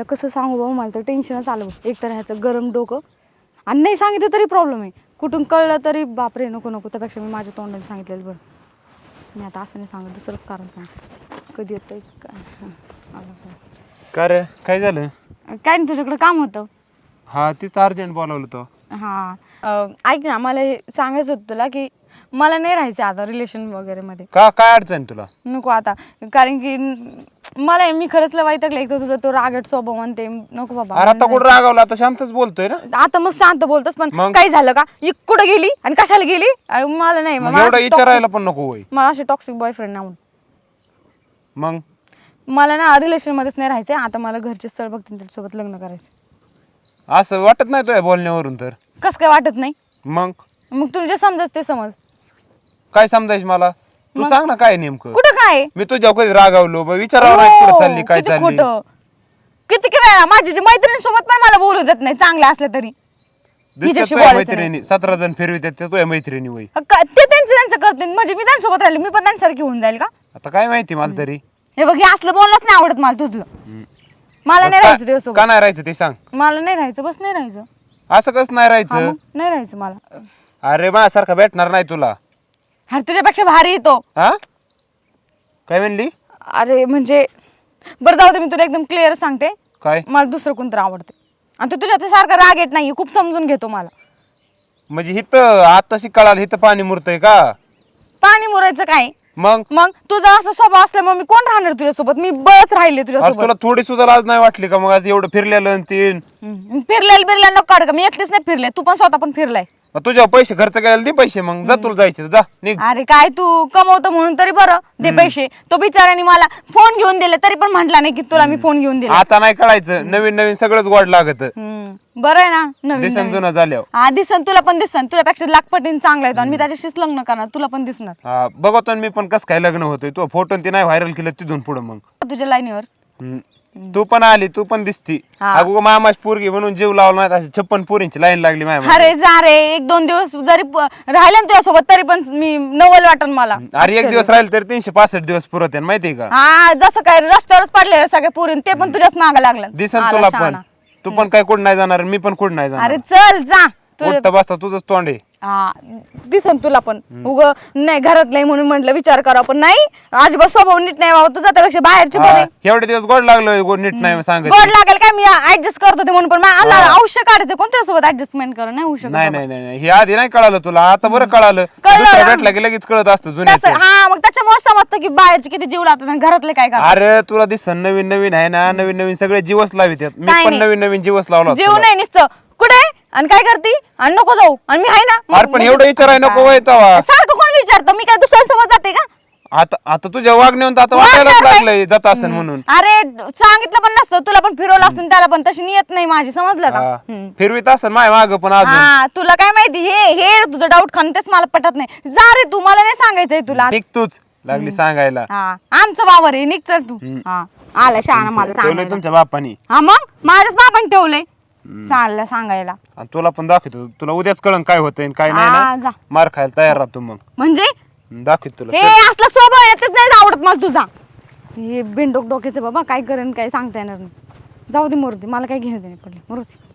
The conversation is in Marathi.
आयला कसं सांगू बाबा मला तर टेन्शनच आलं बघ. एक तर ह्याचं गरम डोकं. आणि नाही सांगितलं तरी प्रॉब्लेम आहे. कुठून कळलं तरी बापरे नको नको. त्यापेक्षा मी माझ्या तोंडाने सांगितलेलं बरं. मी आता असं नाही सांगत दुसरंच कारण सांग कधी येतं. का? रे? काय झालं? काय नाही तुझ्याकडे काम होतं. हा तीच अर्जंट बोलावलं तो हां. ऐक ना मला हे सांगायचं होतं तुला की मला नाही राहायचं आता रिलेशन वगैरे मध्ये. का? काय अडचण तुला? नको आता. कारण की मला मी खरंच लय वैतागले. एक तर तुझा तो रागट स्वभाव म्हणते. नको बाबा अरे आता कुठं रागावला? आता शांतच बोलतोय ना? आता मग शांत बोलतोस पण मग? काय झालं का? ही कुठं गेली? आणि कशाला गेली? आणि मला नाही मग मला एवढा अशी विचारायला पण नको होय. मला असे टॉक्सिक बॉयफ्रेंड नाही आवडत. मग? मला ना रिलेशन मध्येच नाही राहायचंय. आता मला घरचे स्थळ बघतील त्याच्यासोबत लग्न करायचं असं वाटत नाही तुझ्या बोलण्यावरून तर? कसं काय वाटत नाही? मग? मग तुला जे समजत ते समज. काय समजायच मला? तू सांग ना काय नेमकं. कुठं काय? मी तुझ्या कधी रागावलो मग विचारावं नाही कुठं चालली काय हो, किती चालली. खोटं. किती की वेळा माझी जी मैत्रिणीसोबत पण मला बोलू देत नाही चांगल्या असल्या तरी. दिसतात हिच्याशी तुझ्या बोलायचं मैत्रिणी. सतरा जण फिरवितात ते तुझ्या मैत्रिणी वय का- ते त्यांचं त्यांचं करते म्हणजे मी त्यांच्यासोबत राहिले मी पण त्यांच्यासारखी होऊन जाईल का? आता काय माहिती मला तरी. हे बघ हे असलं बोलणंच नाही आवडत मला तुझलं. मला नाही राहायचं तुझ्यासोबत. का नाही राहायचं ते सांग. मला नाही राहायचं बस नाही राहायचं. असं कसं नाही हा राहायचं? मग, नाही राहायचं मला. अरे माझ्यासारखा भेटणार नाही तुला. अरे तुझ्यापेक्षा भारी येतो हा? काय म्हणली? अरे म्हणजे बरं जाऊ दे मी तुला एकदम क्लिअर सांगते. काय? मला दुसरं कोणतं आवडते आणि तू तुझ्या सारखा राग येत नाही खूप समजून घेतो मला. म्हणजे हिथं आताशी कळालं हिथं पाणी मुरतंय का? पाणी मुरायचं काय? मग? मग तुझा असं स्वभाव असल्यामुळे मी कोण राहणार तुझ्यासोबत? मी बळच राहिले अरे तुझ्यासोबत. तुला थोडी सुद्धा लाज नाही वाटली का मग? आज एवढं फिरलेलं आणि तीन. हम्म. फिरलेलं बिरलेलं नको काढ का? मी एकटीच नाही फिरले. तू पण स्वतः पण फिरलाय. मग तुझ्या पैसे खर्च करायला दे पैसे मग. जा तुला जायचे जा निघ. अरे काय तू कमवतो म्हणून तरी बरं. दे पैसे. तो बिचाऱ्याने मला फोन घेऊन दिले तरी पण म्हटला नाही की तुला मी फोन घेऊन दिला. आता नाही कळायचं. नवीन नवीन सगळंच गोड लागत. बरं आहे ना नवीन दिसन नवीन. जुनं झाल्यावर. हा दिसन तुला पण दिसन. तुझ्यापेक्षा लाखपटीने चांगला येतो आणि मी त्याच्याशीच लग्न करणार तुला पण दिसणार. हा बघतो ना मी पण कसं काय लग्न होतोय. तू फोटो ते नाही व्हायरल केलं तिथून पुढं मग. तुझ्या लाईनीवर. हम्म. तू पण आली तू पण दिसती. हा. अगो मामाची पोरगी म्हणून जीव लावला नाही अशी छप्पन पोरींची लाईन लागली माया अरे जा रे एक दोन दिवस जरी प- राहिले ना तुझ्यासोबत तरी पण मी नवल वाटन मला. अरे एक दिवस राहील तर तीनशे पासष्ट दिवस पुरत आहे माहितीये का? हा जसं काय रस्त्यावरच पडले सगळे पुरीन ते पण तुझ्याच मागं लागलं. दिसन आला तुला पण. शहाणा. तू पण काय कुठं नाही जाणार मी पण कुठं नाही जाणार. अरे चल जा. उठता बसता तुझंच तोंड आहे. हा दिसन तुला पण उग नाही घरात नाही म्हणून म्हटलं विचार करा पण नाही अजिबात स्वभाव नीट नाही बाबा तुझा त्यापेक्षा बाहेरचे बरे एवढे दिवस गोड लागलो गोड नीट नाही सांगत गोड लागेल काय मी ऍडजस्ट करत होते म्हणून पण मला औषध काढायचं कोणत्या सोबत ऍडजस्टमेंट करा नाही होऊ शकत नाही. नाही नाही नाही. हे आधी नाही कळालं तुला आता बरं कळालं कळलं. भेटला की लगेच कळत असतं तसं जुन्या हा मग त्याच्यामुळे समजतं की बाहेरचे किती जीव लावतात आणि घरातले काय करतात अरे तुला दिसन नवीन नवीन आहे ना नवीन नवीन सगळे जीवस लावित. मी काय पण नाही. नवीन नवीन जीवस लावला होता जीव तुला. नाही नुसतं आणि काय करती? आणि नको जाऊ. आणि मी आहे ना अरे पण एवढं विचाराय नको वय तवा. सारखं कोण विचारतो? मी काय दुसऱ्यांसोबत जाते का? आता आता तुझ्या वागण्यावर तर आता वाटायलाच वागण्यावर? लागलंय जात असेल म्हणून. अरे सांगितलं पण नसतं. तुला पण फिरवलं असतं त्याला पण तशी नियत नाही माझी. समजलं का? हा. हम्म. फिरवीत असेल माय माग पण अजून. हा तुला काय माहिती? हे हे तुझं डाऊट खाणं तेच मला पटत नाही. जा रे तू मला नाही सांगायचंय तुला. निघ तूच लागली सांगायला. हा. आमचं वावर आहे. निघ चल तू. हा. आला शहाणा मला ठेवलंय सांगायला तुमच्या बापानी. हा मग? माझ्याच बाबांनी ठेवलंय. चाललं सांगायला. आणि तुला पण दाखवतो. तुला उद्याच कळण काय होतंय आणि काय नाही हा, जा. ना मार खायला तयार राहतो मग. म्हणजे? दाखवतो तुला. हे असलं स्वभाव आहे तेच नाही आवडत मला तुझा. हे बिंडोक डोक्याचं बाबा काय करेन काय सांगता येणार नाही. जाऊ दे मोरू दे. मला काय घेणं देणे पडले. मोरू दे.